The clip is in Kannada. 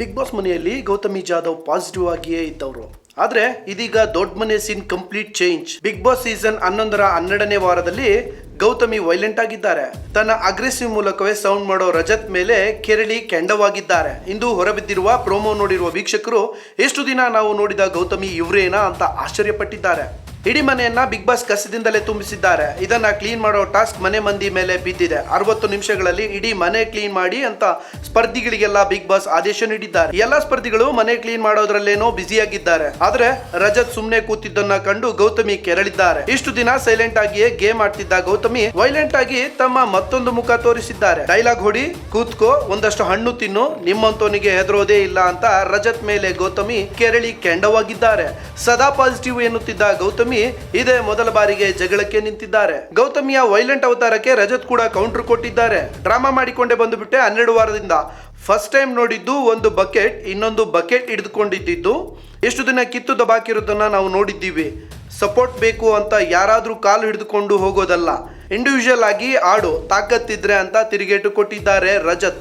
ಬಿಗ್ ಬಾಸ್ ಮನೆಯಲ್ಲಿ ಗೌತಮಿ ಜಾಧವ್ ಪಾಸಿಟಿವ್ ಆಗಿಯೇ ಇದ್ದವರು. ಆದ್ರೆ ಇದೀಗ ದೊಡ್ಡ ಮನೆ scene complete change Bigg Boss season ಹನ್ನೊಂದರ ಹನ್ನೆರಡನೇ ವಾರದಲ್ಲಿ ಗೌತಮಿ ವೈಲೆಂಟ್ ಆಗಿದ್ದಾರೆ. ತನ್ನ ಅಗ್ರೆಸಿವ್ ಮೂಲಕವೇ ಸೌಂಡ್ ಮಾಡೋ ರಜತ್ ಮೇಲೆ ಕೆರಳಿ ಕೆಂಡವಾಗಿದ್ದಾರೆ. ಇಂದು ಹೊರಬಿದ್ದಿರುವ ಪ್ರೋಮೋ ನೋಡಿರುವ ವೀಕ್ಷಕರು, ಎಷ್ಟು ದಿನ ನಾವು ನೋಡಿದ ಗೌತಮಿ ಇವ್ರೇನಾ ಅಂತ ಆಶ್ಚರ್ಯಪಟ್ಟಿದ್ದಾರೆ. ಇಡೀ ಮನೆಯನ್ನ ಬಿಗ್ ಬಾಸ್ ಕಸದಿಂದಲೇ ತುಂಬಿಸಿದ್ದಾರೆ. ಇದನ್ನ ಕ್ಲೀನ್ ಮಾಡೋ ಟಾಸ್ಕ್ ಮನೆ ಮಂದಿ ಮೇಲೆ ಬಿದ್ದಿದೆ. ಅರವತ್ತು ನಿಮಿಷಗಳಲ್ಲಿ ಇಡೀ ಮನೆ ಕ್ಲೀನ್ ಮಾಡಿ ಅಂತ ಸ್ಪರ್ಧಿಗಳಿಗೆಲ್ಲ ಬಿಗ್ ಬಾಸ್ ಆದೇಶ ನೀಡಿದ್ದಾರೆ. ಎಲ್ಲ ಸ್ಪರ್ಧಿಗಳು ಮನೆ ಕ್ಲೀನ್ ಮಾಡೋದ್ರಲ್ಲೇನೋ ಬ್ಯುಸಿಯಾಗಿದ್ದಾರೆ. ಆದ್ರೆ ರಜತ್ ಸುಮ್ನೆ ಕೂತಿದ್ದನ್ನ ಕಂಡು ಗೌತಮಿ ಕೆರಳಿದ್ದಾರೆ. ಇಷ್ಟು ದಿನ ಸೈಲೆಂಟ್ ಆಗಿಯೇ ಗೇಮ್ ಆಡ್ತಿದ್ದ ಗೌತಮಿ ವೈಲೆಂಟ್ ಆಗಿ ತಮ್ಮ ಮತ್ತೊಂದು ಮುಖ ತೋರಿಸಿದ್ದಾರೆ. ಡೈಲಾಗ್ ಹೊಡಿ, ಕೂತ್ಕೋ, ಒಂದಷ್ಟು ಹಣ್ಣು ತಿನ್ನು ನಿಮ್ಮಂತೋನಿಗೆ ಹೆದರೋದೇ ಇಲ್ಲ ಅಂತ ರಜತ್ ಮೇಲೆ ಗೌತಮಿ ಕೆರಳಿ ಕೆಂಡವಾಗಿದ್ದಾರೆ. ಸದಾ ಪಾಸಿಟಿವ್ ಎನ್ನುತ್ತಿದ್ದ ಗೌತಮಿ ಇದೇ ಮೊದಲ ಬಾರಿಗೆ ಜಗಳಕ್ಕೆ ನಿಂತಿದ್ದಾರೆ. ಗೌತಮಿಯ ವೈಲೆಂಟ್ ಅವತಾರಕ್ಕೆ ರಜತ್ ಕೂಡ ಕೌಂಟರ್ ಕೊಟ್ಟಿದ್ದಾರೆ. ಡ್ರಾಮಾ ಮಾಡಿಕೊಂಡೇ ಬಂದುಬಿಟ್ಟೆ ಹನ್ನೆರಡು ವಾರದಿಂದ. ಫಸ್ಟ್ ಟೈಮ್ ನೋಡಿದ್ದು ಒಂದು ಬಕೆಟ್ ಇನ್ನೊಂದು ಬಕೆಟ್ ಹಿಡಿದುಕೊಂಡಿದ್ದು ಎಷ್ಟು ದಿನ ಕಿತ್ತು ದಬಾಕಿರೋದನ್ನ ನಾವು ನೋಡಿದ್ದೀವಿ. ಸಪೋರ್ಟ್ ಬೇಕು ಅಂತ ಯಾರಾದರೂ ಕಾಲು ಹಿಡಿದುಕೊಂಡು ಹೋಗೋದಲ್ಲ. ಇಂಡಿವಿಜುವಲ್ ಆಗಿ ಆಡು, ತಾಕತ್ತಿದ್ರೆ ಅಂತ ತಿರುಗೇಟು ಕೊಟ್ಟಿದ್ದಾರೆ ರಜತ್.